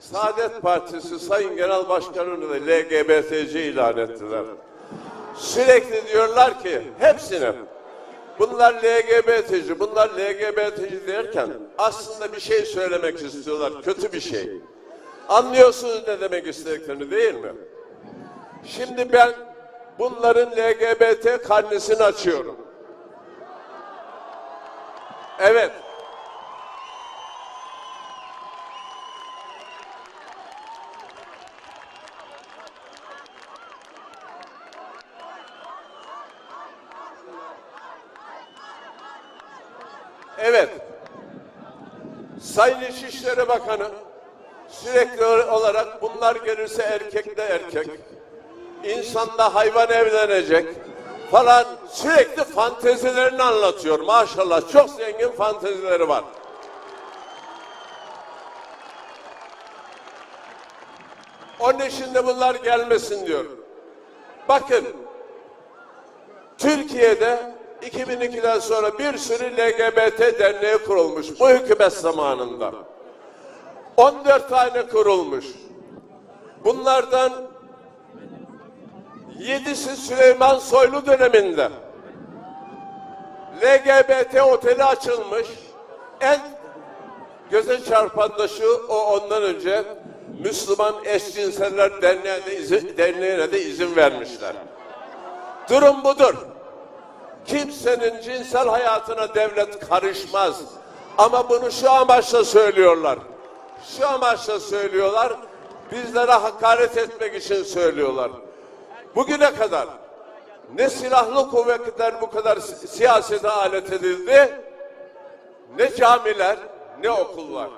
Saadet Partisi Sayın Genel Başkanı'nı da LGBTC ilan ettiler. Sürekli diyorlar ki hepsine bunlar LGBT'ci, bunlar LGBT'ci derken aslında bir şey söylemek istiyorlar, kötü bir şey. Anlıyorsunuz ne demek istediklerini değil mi? Şimdi ben bunların LGBT karnesini açıyorum. Evet. Evet. Sayın İçişleri Bakanı sürekli olarak bunlar gelirse erkek de erkek, insanla hayvan evlenecek falan sürekli fantezilerini anlatıyor. Maşallah çok zengin fantezileri var. Onun için de bunlar gelmesin diyor. Bakın Türkiye'de 2002'den sonra bir sürü LGBT derneği kurulmuş bu hükümet zamanında. 14 tane kurulmuş. Bunlardan yedisi Süleyman Soylu döneminde. LGBT oteli açılmış. En göze çarpan da şu, o ondan önce Müslüman Eşcinseller Derneği'ne de izin, derneğine de izin vermişler. Durum budur. Kimsenin cinsel hayatına devlet karışmaz. Ama bunu şu amaçla söylüyorlar. Şu amaçla söylüyorlar. Bizlere hakaret etmek için söylüyorlar. Bugüne kadar ne silahlı kuvvetler bu kadar si- siyasete alet edildi, ne camiler, ne okullar.